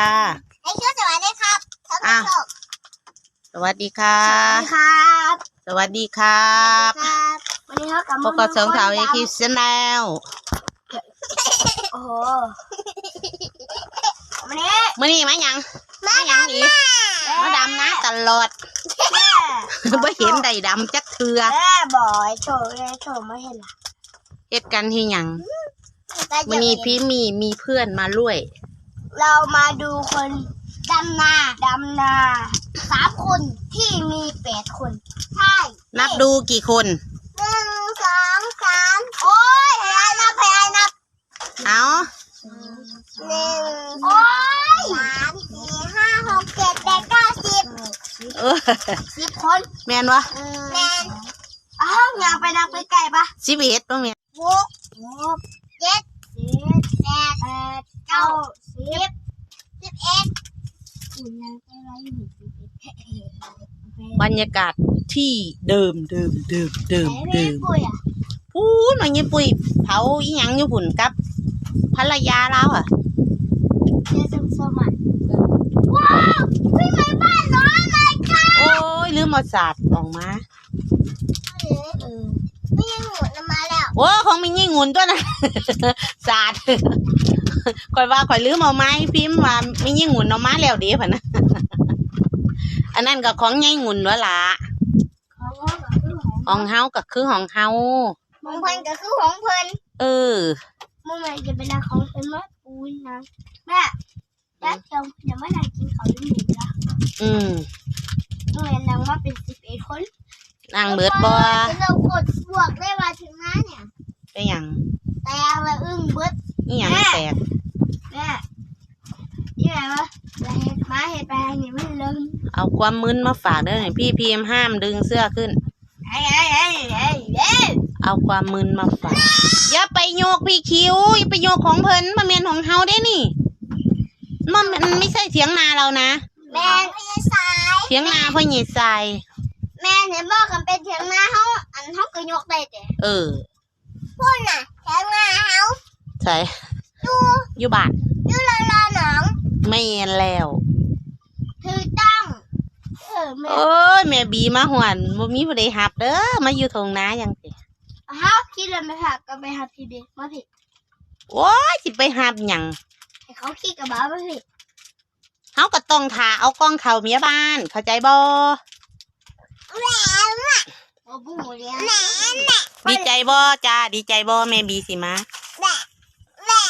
ค่ะไอ้ชื่อสวัสดีครับท่านอะผู้ชมสวัสดีค่ะครับ สวัสดีครับครับวันนี้เขากลับพวกเราเสริงข่าวเอคิสแนลโอ้โหวันนี้มื่อนี้มาหยังมาหยังอีกมาดำนะตลอดแม่ไม่เห็นใดดำจักเทือแม่บอยโชว์เลยโชว์ไม่เห็นหรอเฮ็ดกันที่หยังมื่อนี้พี่มีมีเพื่อนมาด้วย เรามาดูคนดำนาดำนาสามคนที่มีแปดคน ใช่นับดูกี่คน หนึ่งสองสามโอ้ยพยายนับพยายนับเอาหนึ่งโอ้ยสามสี่ห้าหกเจ็ดแปดเก้าสิบเออสิบคนแมนวะแมนอ้าวอยากไปนับไปไกลปะสิบเอ็ดป่ะแมนหกหกเจ็ดสิบแปดแปด เก้าสิบสิบเอ็ดคุณยังไปไรอยู่สิบเอ็ดบรรยากาศที่เดิมเดิมเดิมเดิมไหนเดิไม่มปุ้ยอะพูดหน่อยยี่ปุ้ยเผาอีหยังอยู่ผุ่นกับภรรยาเราอะเจอสมสมัยว้าวพี่ไม้บ้านน้อยเลยค่ะโอ้ยลืมเอาศาสตร์ออกมาเออไม่ยังหมดมาแล้วโอ้คงมีงี้งุนตัวนะศาสตร์ ข่อยว่าข่อยลืมเอาไม้พิมพ์ว่ามีงี้งุนเอามาแล้วเดีพะนะอันนั้นก็ของงี้งุนวะล่ะของพ่อกับคือของของเฮาก็คือของเฮาของเพิ่นก็คือของเพิ่นเออมื่อไหร่จะเป็นของเพิ่นมาปูนนะแม่แม่จงยังไม่ได้กินเขาวยังหนีละอืมเมื่อไหร่นางว่าเป็นสิบเอ็ดคนนางเบิดบ่เรากดบวกได้มาถึงน้าเนี่ยไปหยังแต่เราอึ้งเบิด นี่หยังแตก แม่ยี่ไงวะเราเห็ด มาเห็ดไปทางนี้มันลึงเอาความมึนมาฝากเด้อนี่พี่พีมห้ามดึงเสื้อขึ้น ไอ้ไอ้ไอ้ไอ้ไอ้เอาความมึนมาฝากอย่าไปโยกพี่คิวอย่าไปโยกของเพิ่นมาเมียนของเฮาได้นี่มันมันไม่ใช่เสียงนาเรานะแม่พยาสายเสียงนาพ่อหยีทรายแม่เนี่ยบอกกันเป็นเถียงนาเขาอันเขาก็ยกได้แต่เออพูดน่ะเถียงนาเขาใช่ดูอยู่บ้านดูลาลาหนองไม่เห็นแล้วถือต้องเออ แม่ โอ้ยแม่บีมาหวนบ่มีผู้ใดหับเด้อมาอยู่ทงนายังสิฮะคิดเลยไหมคะก็ไปหาพี่เบมาผิดโอ้ยสิไปหับหยังให้เขาขี้กับบ้ามาผิดเฮาก็ต้องทาเอากล้องเข้าเมียบ้าน เข้าใจบ่แม่แม่โอ้บุ้งเลี้ยงแม่แม่ดีใจบ่จ้าดีใจบ่แม่บีสิมาแม่แม่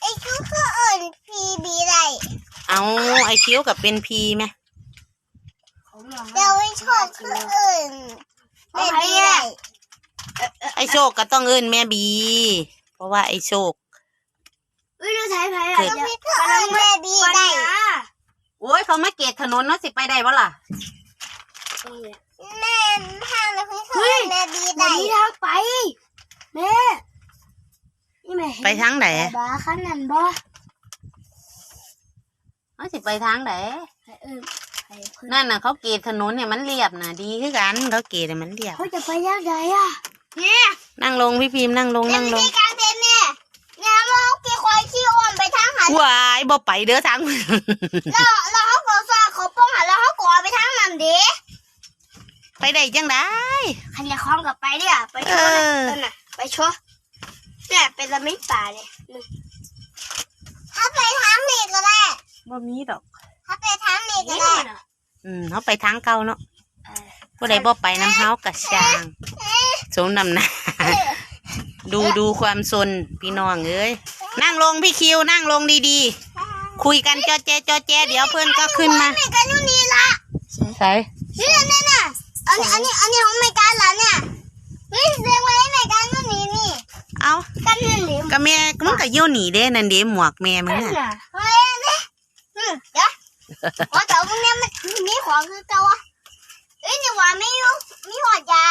ไอ้คือคืออื่นพีบีไรเอาไอคิวกับเป็นพีไหม เดี๋ยวไอ้ชอบคืออื่นเป็นบีไรไอโชคก็ต้องเอิ้นแม่บี เพราะว่าไอโชคอุ้ยดูไทยไพ่อะจะกำลังแม่บีได้โอ้ยเขามาเกตถนนเนาะสิไปได้บ่ล่ะแม่ทางเลยคือแม่บีได้มีทางไปแม่นี่แม่ไปทางไหนบ้าขันนั่นบ่เขาสิไปทางไหน ให้เออให้เพื่อนนั่นน่ะเขาเกตถนนเนี่ยมันเรียบน่ะดีคือกันเขาเกตเนี่ยมันเรียบ เขาจะไปยังไงอะเนี่ยนั่งลงพี่พิมพ์นั่งลงเป็นั่นงวิลงธีการเต้นเนี่ยเนี่ยเรากี่ควายขี้อ้วนไปทางหันวายบ่ไปเด้อทางแล้วแล้วเขาขอซาเขาป้องหันแล้วเขากอไปทางนั้นดิไปได้จังได้ขันยาคล้องกลับไปเนี่ยไปชัวเออนั่นน่ะไปชัวเนี่ยเป็นละมิป่าเนี่ยถ้าไปทางนี้ก็ได้บ่มีดอก ถ้าไปทางนี้ก็ได้อืมเขาไปทางเก่าเนาะบ่ได้บ่ไปน้ำเฮากะช่างสมนำหน้าดูดูความซนพี่น้องเอ้ยนั่งลงพี่คิวนั่งลงดีๆ คุยกันจอแจจอแจ เดี๋ยวเพื่อนก็ขึ้นมาไม่กันอยู่นี่ละใส่นี่นี่นี่อันนี้อันนี้อันนี้ของไม่กันละเนี่ยนี่เสียงไว้ไม่กันอยู่นี่นี่เอากันนี่นี่ก็แม่มันก็อยู่หนีเด้นั่นเด้หมวกแม่มึงน่ะเฮ้ยนี่อืมเดี๋ยว ว่าแต่พวกเนี้ยมันมีของคือเก่าอะเอ้ยนี่ว่าไม่อยู่มีหอดยา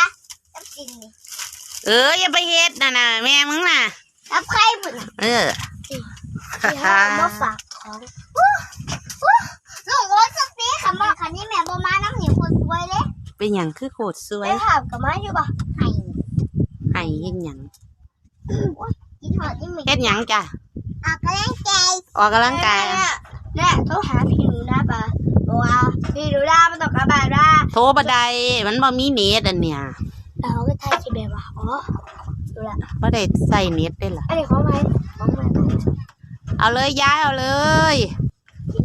จับจริงนี่เอออย่าไปเฮ็ดน่ะน่ะแม่มึงน่ะรับใครบุญเออที่เขาเอามาฝากของอู้อู้ลุงโอ้สตีขับมาคันนี้แม่บ่มาน้ำหนีคนสวยเลยเป็นหยังคือโคตรสวไปยถามกับมาอยู่ป่ะให้ให้เฮ็ดหยังกินหอดนี่มีเฮ็ดหยังจ้ะออกกำลังกายออกกำลังกายน แน่โทรหาพี่หนูนะปะบอกว่าพี่หนูนะมันต้องกลับบ้านนะโทรบ่ได้มันบ่มีเน็ตอันเนี้ยแล้วเขาก็ถ่ายคลิปแบบว่าอ๋อดูละบ่ได้ใส่เน็ตได้ล่ะอันนี้ของใครของใครเอาเลยย้ายเอาเลย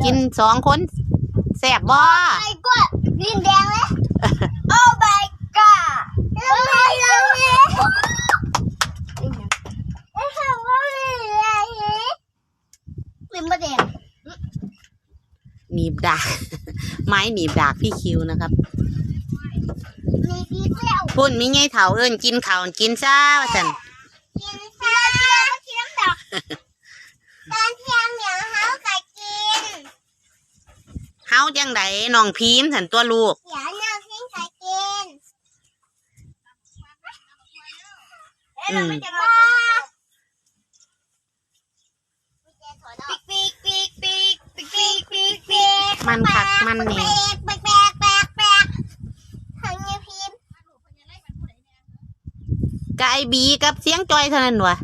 กินสองคนแซ่บบ่ไอ้ก็ดินแดงเลย โอ้ my god แล้วไงแล้วเนี่ยไอ้ข้าวว่าอะไรลิมบะแดง หนีบดากไม้หนีบดากพี่คิวนะครับมีพี่เจ้าพุ่นมีไงเถาเอิ้นกินข้าวกินซ่าว่าซั่นกินข้าวเที่ยวเที่ยวดอกตอนเที่ยงเดี๋ยวเขาก็กินเฮาจังไดน้องพีมซั่นตัวลูกเดี๋ยวน้องพิงก็กินอืม มันคักมันแหน่แปลกแปลกแปลกแปลกทางนี้พิมพ์กไอบีกับเสียงจอยเท่านั้นวะ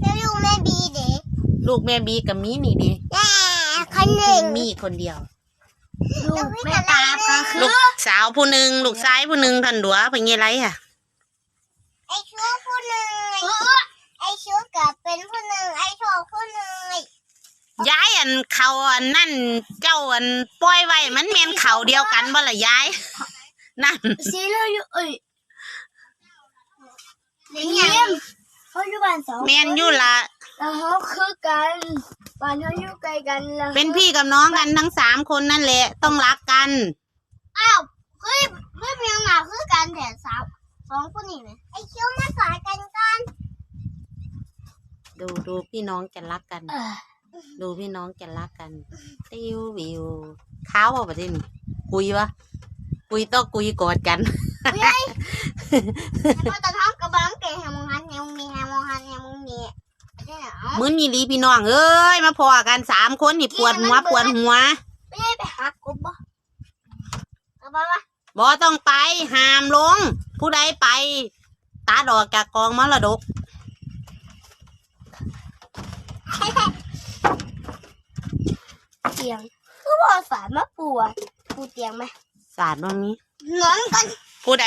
แล้วลูกแม่บีเด็กลูกแม่บีกับมีนี่ดิแม่คนหนึ่งมีคนเดียว ลูกแม่ตาก็คือลูกสาวผู้หนึ่งลูกชายผู้หนึ่งทันดัวเป็นไงไรอะไอชูผู้หนึ่งไอชูกับเป็นผู้หนึ่งไอโชคผู้หนึ่ง ย้ายอันเขาอันนั่นเจ้าอันปล่อยไว้มันแมนเขาเดียวกันบ่ละย้ายนั่นสีเหลืองอยู่เอ้ยยิ้มเขาอยู่บ้านสองแมนอยู่ละแล้วเขาคือกันบ้านเขาอยู่ไกลกันแล้วเป็นพี่กับน้องกันทั้งสามคนนั่นแหละต้องรักกันอ้าวคือคือเพียงหนาคือกันแต่สาวสองคนนี่ไหมไอคิวมาสอนกันก่อนดูดูพี่น้องจะรักกัน ดูพี่น้องจะรักกัน ติววิวข้าวบ่ประเด็นคุยวะคุยต้องคุยกอดกันเฮ้ยแต่พอตอนท้องกระบังเก่งแฮมงฮันแฮมมีแฮมงฮันแฮมงมีเนี่ยมื้อนี้ลีพี่น้องเอ้ยมาพอกันสามคนนี่ปวดหัวปวดหัวไม่ได้ไปหากบบ่กระบังวะบ่ต้องไปห้ามลง ผู้ใดไปตาดอกจากกองมรดก เตียงคือว่าสารมาปูอะปูเตียงไหมศาสตร์ตรงนี้ นอนกันผู้ใด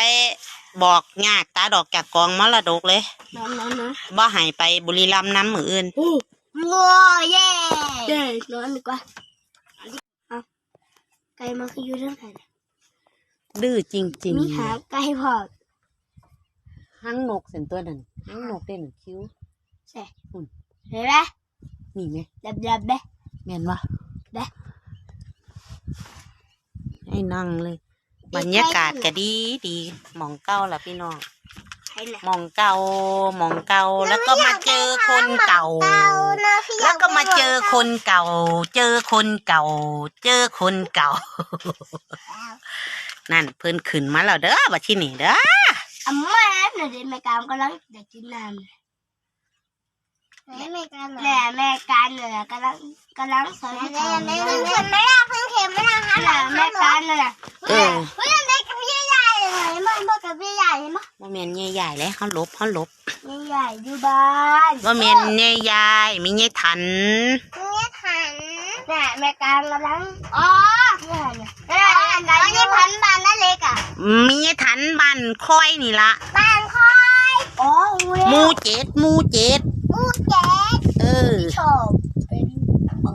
บอกยากตาดอกจากกองมรดกเลยนอนนอนนอนบ่ให้ไปบุรีรัมย์น้ำมืออื่นงัวเย่เย่นอนดีกว่าเอาไก่มาคืออยู่เรื่องไหนดื้อจริงมีหาไก่พอๆหังนกเส้นตัวนั้นหังนกเด่นคิ้วเห็นไหมนี่ไหมดับดับๆเด้แม่นวะ เด้ให้นั่งเลย บรรยากาศก็ดีดีหมองเก้าล่ะพี่น้องใช่แหละหมองเก่าหมองเก่าแล้วก็มาเจอคนเก่า แล้วก็มาเจอคนเก่า เจอคนเก่า เจอคนเก่า นั่นเพิ่นขึ้นมาแล้วเด้อบัดที่นี่เด้ออะแม่หนูเด็กแม่การกำลังจะกินน้ำ แม่การแม่แม่การเนี่ยกำลังกำลังสอนแม่แม่เพิ่งเข็มไม่ได้เพิ่งเข็มไม่ได้ค่ะแม่การเนี่ยเออเฮ้ยเด็กกับพี่ใหญ่เลยมันบอกกับพี่ใหญ่ไหมว่าแม่นใหญ่ๆเลยเขาลบเขาลบพี่ใหญ่อยู่บ้านว่าแม่นใหญ่ๆมีใหญ่ทันนี่ถันแม่แม่การกำลังอ๋อเนี่ยแม่อันนี้พันบานนั่นเล็กอะมีใหญ่ทันบ้านคอยนี่ละบ้านคอยอ๋อหมูเจ็ดหมูเจ็ดมูเจ็ ดเออชอบเป็นอ๋อ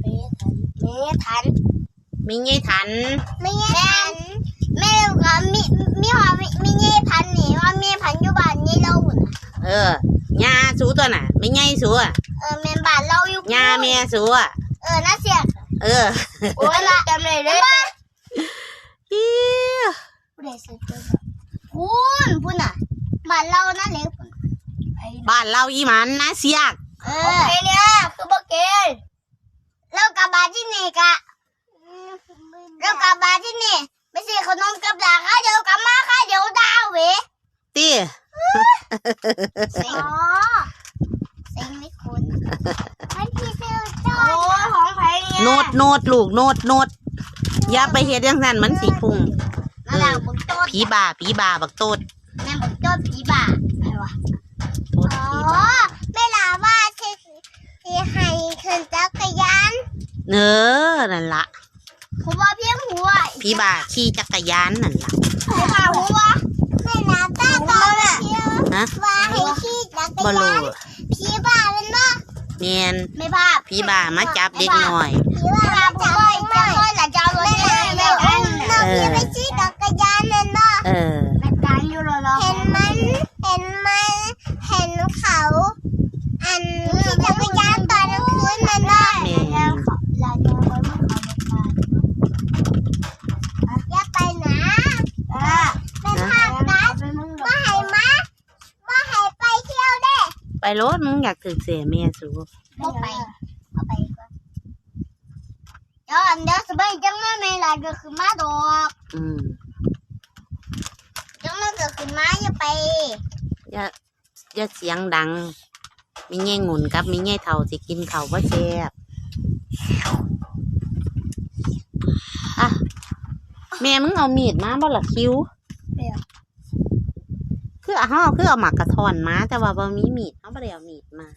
เมทันเมทันมีใหญ่ทันไม่เงี้ทันแม่ก็มีมีหอมีมีเงี้พันนี่ว่ามีพันอยู่บ้านนี่เราหุ่นเออยาสูตัวน่ะไม่ใหญ่สูอะเออแม่บ้านเราอยู่ยาแม่สูอะเออน่าเสียเออโอ้ยละจำเลยเลยอิ๊วผู้ใดซื้อตัวพูนพูนอะบ้านเรานั่นเล็กไอ้บ้านเราอีหมันนะเสียก เออโอเคเนี่ยคือบ่เกณฑ์แล้วกลับบ้านที่นี่กะแล้วกลับบ้านที่นี่ไม่ใช่ขนมกับดาค่ะเดี๋ยวกลับมาค่ะเดี๋ยวดาวเวตีเซ็งอ๋อเซ็งไม่คุ้นมันพี่ซื้อจอยโอ้ของใครเนี่ยโนดโนดลูกโนดโนดอย่าไปเฮ็ดอย่างนั้นมันสิพุ่งนั่นแหละบักโจดผีบาผีบาบักโตดแม่บักโจดผีบ้าใครวะโตดอ๋อผีบา เวลาว่าที่ที่ให้คือ เนอนั่นละผมว่าเพียงหัวพี่บ่าขี่จักรยานนั่นละไม่พาหัวแม่น้ำตาตอนน่ะฮะว่าให้ขี้จักรบ่ยารู้นพี่บ้าเป็นบ่แมนไม่พาพี่บ่ามาจับเด็กหน่อยพี่บ้าจับไม่จับไม่หลังจะเอารถแม่แม่อันน้องพี่ไปขี้จักรยานนั่นบ่เออแม่การอยู่รอเห็นมันเห็นมันเห็นเขา อันขี่จักรยานตอนกลางคืนนั่นบ่แม่แล้ว เขาจะไปมันเขาอย่าไปนะเป็นภาพนะว่าให้มาว่าให้ไปเที่ยวเด้ไปรถมึงอยากถึกเสียแม่สูบ่ไปเอาไปก่อนเดี๋ยวอันเดี๋ยวสบายจังเลยไม่ลาก็คือมาดอกอืมจังเลยก็คือมาอย่าไปอย่าอย่าเสียงดัง มีแง่งุ่นกับมีแง่เท่าสิกินเขาวว่าแซ่บ อะแม่มึงเอามีดมาบ่ละคิวเดี๋ยวคือเอาเฮาคือเอาหมากกระทอนมา แต่ว่าบ่มีมีดเฮาบ่ได้เอามีดมา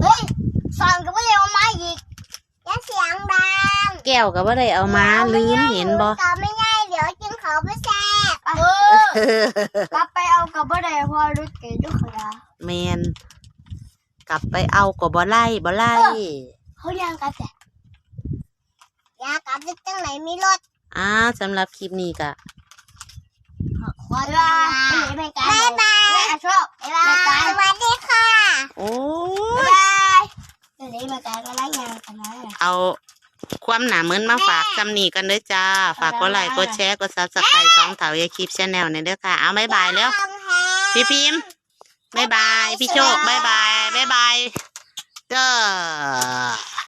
เฮ้ยสอนก็ไม่ได้เอามาอีกอย่าเสียงดังแก้วก็บ่ได้เอามาลืมเห็นบ่ก็ไม่ง่ายเดี๋ยวกินเขาไม่แซ่บเออกลับไปเอากับบ่ได้พอรู้เกยด้วยขยะแมนก ลับไปเอาก็บ่ไล่บ่ไล่ เขาเรียงกันแต่ยากลับจังไหนมีรถอ่าสำหรับคลิปนี้ก็ขอลาบายบายบายชอบบายบายสวัสดีค่ะโอ้บายเดี๋ยวนี้มาการก็ไล่ยางกันนะเอาความหนาเหมือนมาฝากจำนีกันเด้อจ้า ฝากกดไลค์กดแชร์กดซับสไครต์สองเถาเยคลิปชาแนลเนี่ยเด้อค่ะ เอาบายบายแล้วพี่พิมพ์ บายบาย พี่โชคบายบายบายบายเด้อ